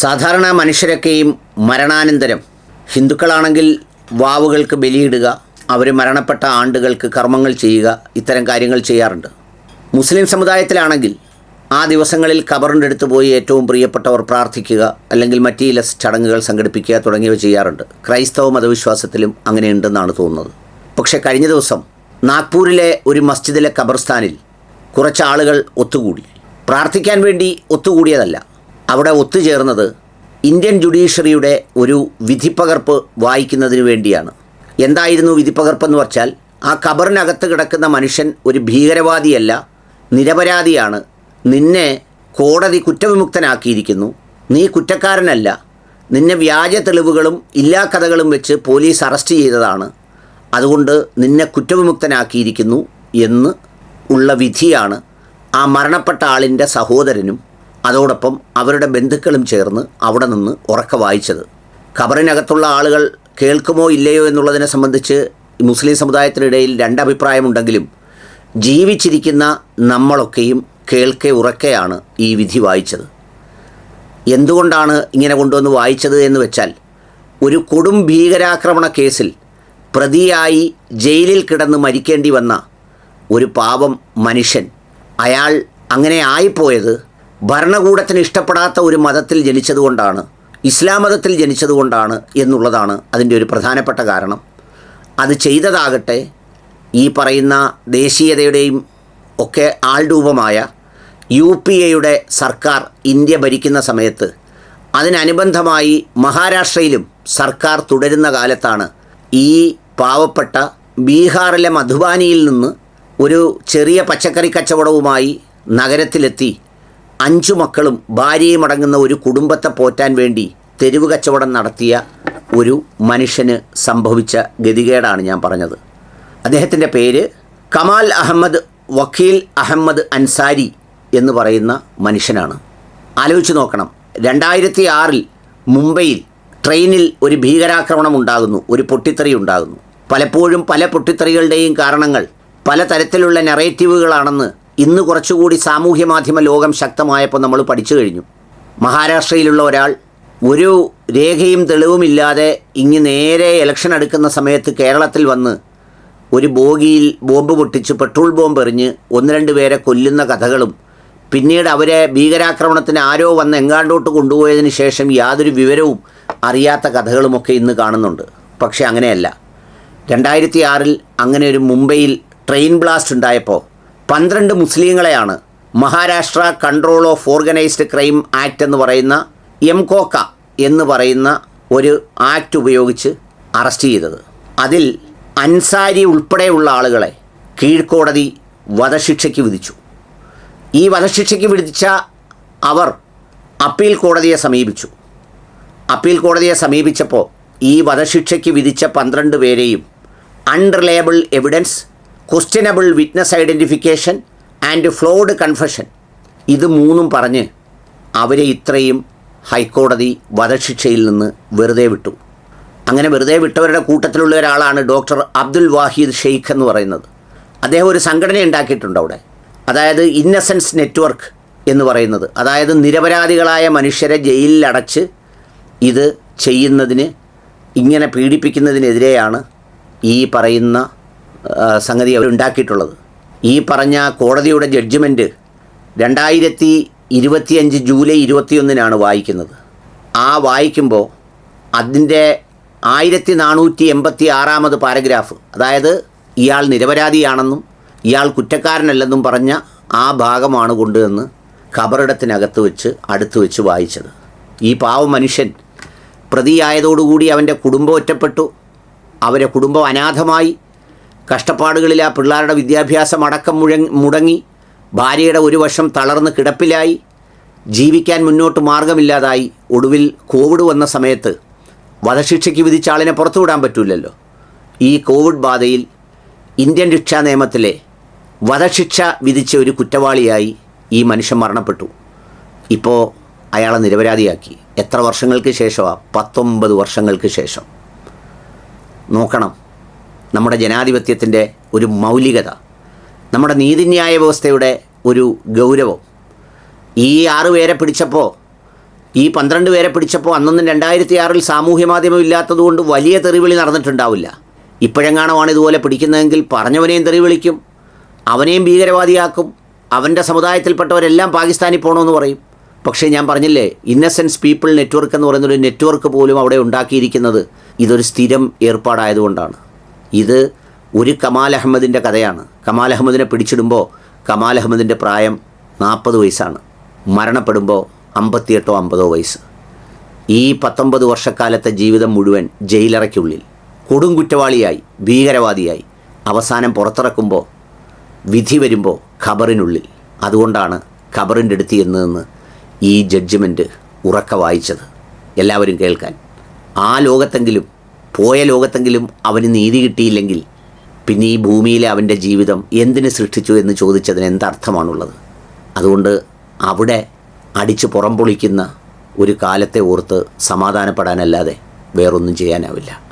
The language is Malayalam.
സാധാരണ മനുഷ്യരൊക്കെയും മരണാനന്തരം. ഹിന്ദുക്കളാണെങ്കിൽ വാവുകൾക്ക് ബലിയിടുക അവർ മരണപ്പെട്ട ആണ്ടുകൾക്ക് കർമ്മങ്ങൾ ചെയ്യുക ഇത്തരം കാര്യങ്ങൾ ചെയ്യാറുണ്ട്. മുസ്ലിം സമുദായത്തിലാണെങ്കിൽ ആ ദിവസങ്ങളിൽ കബറിന്റെ അടുത്ത് പോയി ഏറ്റവും പ്രിയപ്പെട്ടവർ പ്രാർത്ഥിക്കുക അല്ലെങ്കിൽ മറ്റു ചില ചടങ്ങുകൾ സംഘടിപ്പിക്കുക തുടങ്ങിയവ ചെയ്യാറുണ്ട്. ക്രൈസ്തവ മതവിശ്വാസത്തിലും അങ്ങനെയുണ്ടെന്നാണ് തോന്നുന്നത്. പക്ഷേ കഴിഞ്ഞ ദിവസം നാഗ്പൂരിലെ ഒരു മസ്ജിദിലെ ഖബർസ്ഥാനിൽ കുറച്ച് ആളുകൾ ഒത്തുകൂടി. പ്രാർത്ഥിക്കാൻ വേണ്ടി ഒത്തുകൂടിയതല്ല അവിടെ ഒത്തുചേർന്നത് ഇന്ത്യൻ ജുഡീഷ്യറിയുടെ ഒരു വിധിപ്പകർപ്പ് വായിക്കുന്നതിന് വേണ്ടിയാണ്. എന്തായിരുന്നു വിധിപ്പകർപ്പെന്ന് വച്ചാൽ ആ ഖബറിനകത്ത് കിടക്കുന്ന മനുഷ്യൻ ഒരു ഭീകരവാദിയല്ല നിരപരാധിയാണ്. നിന്നെ കോടതി കുറ്റവിമുക്തനാക്കിയിരിക്കുന്നു. നീ കുറ്റക്കാരനല്ല. നിന്നെ വ്യാജ തെളിവുകളും ഇല്ലാ കഥകളും വെച്ച് പോലീസ് അറസ്റ്റ് ചെയ്തതാണ്. അതുകൊണ്ട് നിന്നെ കുറ്റവിമുക്തനാക്കിയിരിക്കുന്നു എന്ന് ഉള്ള വിധിയാണ് ആ മരണപ്പെട്ട ആളിന്റെ സഹോദരനും അതോടൊപ്പം അവരുടെ ബന്ധുക്കളും ചേർന്ന് അവിടെ നിന്ന് ഉറക്ക വായിച്ചത്. ഖബറിനകത്തുള്ള ആളുകൾ കേൾക്കുമോ ഇല്ലയോ എന്നുള്ളതിനെ സംബന്ധിച്ച് മുസ്ലിം സമുദായത്തിനിടയിൽ രണ്ടഭിപ്രായമുണ്ടെങ്കിലും ജീവിച്ചിരിക്കുന്ന നമ്മളൊക്കെയും കേൾക്കെ ഉറക്കെയാണ് ഈ വിധി വായിച്ചത്. എന്തുകൊണ്ടാണ് ഇങ്ങനെ കൊണ്ടുവന്ന് വായിച്ചത് എന്ന് വെച്ചാൽ ഒരു കൊടും ഭീകരാക്രമണ കേസിൽ പ്രതിയായി ജയിലിൽ കിടന്ന് മരിക്കേണ്ടി വന്ന ഒരു പാവം മനുഷ്യൻ അയാൾ അങ്ങനെ ആയിപ്പോയത് ഭരണകൂടത്തിന് ഇഷ്ടപ്പെടാത്ത ഒരു മതത്തിൽ ജനിച്ചതുകൊണ്ടാണ് ഇസ്ലാം മതത്തിൽ ജനിച്ചതുകൊണ്ടാണ് എന്നുള്ളതാണ് അതിന്റെ ഒരു പ്രധാനപ്പെട്ട കാരണം. അത് ചെയ്തതാകട്ടെ ഈ പറയുന്ന ദേശീയതയുടെയും ഒക്കെ ആൾരൂപമായ യു പി എയുടെ സർക്കാർ ഇന്ത്യ ഭരിക്കുന്ന സമയത്ത് അതിനനുബന്ധമായി മഹാരാഷ്ട്രയിലും സർക്കാർ തുടരുന്ന കാലത്താണ് ഈ പാവപ്പെട്ട ബീഹാറിലെ മധുബാനിയിൽ നിന്ന് ഒരു ചെറിയ പച്ചക്കറി കച്ചവടവുമായി നഗരത്തിലെത്തി അഞ്ചു മക്കളും ഭാര്യയും അടങ്ങുന്ന ഒരു കുടുംബത്തെ പോറ്റാൻ വേണ്ടി തെരുവ് കച്ചവടം നടത്തിയ ഒരു മനുഷ്യന് സംഭവിച്ച ഗതികേടാണ് ഞാൻ പറഞ്ഞത്. അദ്ദേഹത്തിന്റെ പേര് കമാൽ അഹമ്മദ് വക്കീൽ അഹമ്മദ് അൻസാരി എന്ന് പറയുന്ന മനുഷ്യനാണ്. ആലോചിച്ച് നോക്കണം. രണ്ടായിരത്തി ആറിൽ മുംബൈയിൽ ട്രെയിനിൽ ഒരു ഭീകരാക്രമണം ഉണ്ടാകുന്നു ഒരു പൊട്ടിത്തെറി ഉണ്ടാകുന്നു. പലപ്പോഴും പല പൊട്ടിത്തെറികളുടെയും കാരണങ്ങൾ പലതരത്തിലുള്ള നെറേറ്റീവുകളാണെന്ന് ഇന്ന് കുറച്ചുകൂടി സാമൂഹ്യ മാധ്യമ ലോകം ശക്തമായപ്പോൾ നമ്മൾ പഠിച്ചു കഴിഞ്ഞു. മഹാരാഷ്ട്രയിലുള്ള ഒരാൾ ഒരു രേഖയും തെളിവുമില്ലാതെ ഇങ്ങ് നേരെ ഇലക്ഷൻ എടുക്കുന്ന സമയത്ത് കേരളത്തിൽ വന്ന് ഒരു ബോഗിയിൽ ബോംബ് പൊട്ടിച്ച് പെട്രോൾ ബോംബ് എറിഞ്ഞ് ഒന്ന് രണ്ട് പേരെ കൊല്ലുന്ന കഥകളും പിന്നീട് അവരെ ഭീകരാക്രമണത്തിന് ആരോ വന്ന് എങ്ങാണ്ടോട്ട് കൊണ്ടുപോയതിന് ശേഷം യാതൊരു വിവരവും അറിയാത്ത കഥകളുമൊക്കെ ഇന്ന് കാണുന്നുണ്ട്. പക്ഷേ അങ്ങനെയല്ല. രണ്ടായിരത്തി ആറിൽ അങ്ങനെ ഒരു മുംബൈയിൽ ട്രെയിൻ ബ്ലാസ്റ്റ് ഉണ്ടായപ്പോൾ പന്ത്രണ്ട് മുസ്ലിങ്ങളെയാണ് Maharashtra control of organised crime act എന്ന് പറയുന്ന എംകോക്ക എന്ന് പറയുന്ന ഒരു ആക്ട് ഉപയോഗിച്ച് അറസ്റ്റ് ചെയ്തത്. അതിൽ അൻസാരി ഉൾപ്പെടെയുള്ള ആളുകളെ കീഴ്ക്കോടതി വധശിക്ഷയ്ക്ക് വിധിച്ചു. ഈ വധശിക്ഷയ്ക്ക് വിധിച്ച അവർ അപ്പീൽ കോടതിയെ സമീപിച്ചു. അപ്പീൽ കോടതിയെ സമീപിച്ചപ്പോൾ ഈ വധശിക്ഷയ്ക്ക് വിധിച്ച പന്ത്രണ്ട് പേരെയും unreliable evidence questionable witness identification and flawed confession ഇത് മൂന്നും പറഞ്ഞ് അവരെ ഇത്രയും ഹൈക്കോടതി വധശിക്ഷയിൽ നിന്ന് വെറുതെ വിട്ടു. അങ്ങനെ വെറുതെ വിട്ടവരുടെ കൂട്ടത്തിലുള്ള ഒരാളാണ് ഡോക്ടർ അബ്ദുൽ വാഹിദ് ഷെയ്ഖ് എന്ന് പറയുന്നത്. അദ്ദേഹം ഒരു സംഘടന ഉണ്ടാക്കിയിട്ടുണ്ട് അവിടെ. അതായത് ഇന്നസെൻസ് നെറ്റ്വർക്ക് എന്ന് പറയുന്നത്. അതായത് നിരപരാധികളായ മനുഷ്യരെ ജയിലിൽ അടച്ച് ഇത് ചെയ്യുന്നതിന് ഇങ്ങനെ പീഡിപ്പിക്കുന്നതിനെതിരെയാണ് ഈ പറയുന്ന സംഗതി അവർ ഉണ്ടാക്കിയിട്ടുള്ളത്. ഈ പറഞ്ഞ കോടതിയുടെ ജഡ്ജ്മെന്റ് രണ്ടായിരത്തി ഇരുപത്തിയഞ്ച് ജൂലൈ ഇരുപത്തിയൊന്നിനാണ് വായിക്കുന്നത്. ആ വായിക്കുമ്പോൾ അതിന്റെ ആയിരത്തി നാനൂറ്റി എൺപത്തി ആറാമത് പാരഗ്രാഫ് അതായത് ഇയാൾ നിരപരാധിയാണെന്നും ഇയാൾ കുറ്റക്കാരനല്ലെന്നും പറഞ്ഞ ആ ഭാഗമാണ് കൊണ്ടുവന്ന് ഖബറിടത്തിനകത്ത് വെച്ച് അടുത്ത് വെച്ച് വായിച്ചത്. ഈ പാവ മനുഷ്യൻ പ്രതിയായതോടുകൂടി അവന്റെ കുടുംബം ഒറ്റപ്പെട്ടു. അവരെ കുടുംബം അനാഥമായി. കഷ്ടപ്പാടുകളിൽ ആ പിള്ളേരുടെ വിദ്യാഭ്യാസം അടക്കം മുഴങ്ങി മുടങ്ങി ഭാര്യയുടെ ഒരു വശം തളർന്ന് കിടപ്പിലായി ജീവിക്കാൻ മുന്നോട്ട് മാർഗമില്ലാതായി ഒടുവിൽ കോവിഡ് വന്ന സമയത്ത് വധശിക്ഷയ്ക്ക് വിധിച്ച ആളിനെ പുറത്തുവിടാൻ പറ്റില്ലല്ലോ ഈ കോവിഡ് ബാധയിൽ ഇന്ത്യൻ ശിക്ഷാ നിയമത്തിലെ വധശിക്ഷ വിധിച്ച ഒരു കുറ്റവാളിയായി ഈ മനുഷ്യൻ മരണപ്പെട്ടു. ഇപ്പോൾ അയാളെ നിരപരാധിയാക്കി. എത്ര വർഷങ്ങൾക്ക് ശേഷമാണ് പത്തൊമ്പത് വർഷങ്ങൾക്ക് ശേഷം. നോക്കണം. നമ്മുടെ ജനാധിപത്യത്തിന്റെ ഒരു മൗലികത നമ്മുടെ നീതിന്യായ വ്യവസ്ഥയുടെ ഒരു ഗൗരവം. ഈ ആറുപേരെ പിടിച്ചപ്പോൾ ഈ പന്ത്രണ്ട് പേരെ പിടിച്ചപ്പോൾ അന്നൊന്നും രണ്ടായിരത്തി ആറിൽ സാമൂഹ്യ മാധ്യമം ഇല്ലാത്തതുകൊണ്ട് വലിയ തെറിവിളി നടന്നിട്ടുണ്ടാവില്ല. ഇപ്പോഴെങ്ങാണമാണ് ഇതുപോലെ പിടിക്കുന്നതെങ്കിൽ പറഞ്ഞവനെയും തെറിവിളിക്കും അവനെയും ഭീകരവാദിയാക്കും അവന്റെ സമുദായത്തിൽപ്പെട്ടവരെല്ലാം പാകിസ്ഥാനിൽ പോകണമെന്ന് പറയും. പക്ഷേ ഞാൻ പറഞ്ഞില്ലേ ഇന്നസെൻസ് പീപ്പിൾ നെറ്റ്വർക്ക് എന്ന് പറയുന്നൊരു നെറ്റ്വർക്ക് പോലും അവിടെ ഉണ്ടാക്കിയിരിക്കുന്നത് ഇതൊരു സ്ഥിരം ഏർപ്പാടായതുകൊണ്ടാണ്. ഇത് ഒരു കമാൽ അഹമ്മദിന്റെ കഥയാണ്. കമാൽ അഹമ്മദിനെ പിടിച്ചിടുമ്പോൾ കമാൽ അഹമ്മദിന്റെ പ്രായം നാൽപ്പത് വയസ്സാണ്. മരണപ്പെടുമ്പോൾ അമ്പത്തിയെട്ടോ അമ്പതോ വയസ്സ്. ഈ പത്തൊമ്പത് വർഷക്കാലത്തെ ജീവിതം മുഴുവൻ ജയിലറയ്ക്കുള്ളിൽ കൊടും കുറ്റവാളിയായി ഭീകരവാദിയായി അവസാനം പുറത്തിറക്കുമ്പോൾ വിധി വരുമ്പോൾ ഖബറിനുള്ളിൽ. അതുകൊണ്ടാണ് ഖബറിന്റെ അടുത്ത് എന്നതെന്ന് ഈ ജഡ്ജ്മെന്റ് ഉറക്ക വായിച്ചത്. എല്ലാവരും കേൾക്കാൻ. ആ ലോകത്തെങ്കിലും പോയ ലോകത്തെങ്കിലും അവന് നീതി കിട്ടിയില്ലെങ്കിൽ പിന്നെ ഈ ഭൂമിയിലെ അവന്റെ ജീവിതം എന്തിനു സൃഷ്ടിച്ചു എന്ന് ചോദിച്ചതിന് എന്തർത്ഥമാണുള്ളത്? അതുകൊണ്ട് അവിടെ അടിച്ച് പുറംപൊളിക്കുന്ന ഒരു കാലത്തെ ഓർത്ത് സമാധാനപ്പെടാനല്ലാതെ വേറൊന്നും ചെയ്യാനാവില്ല.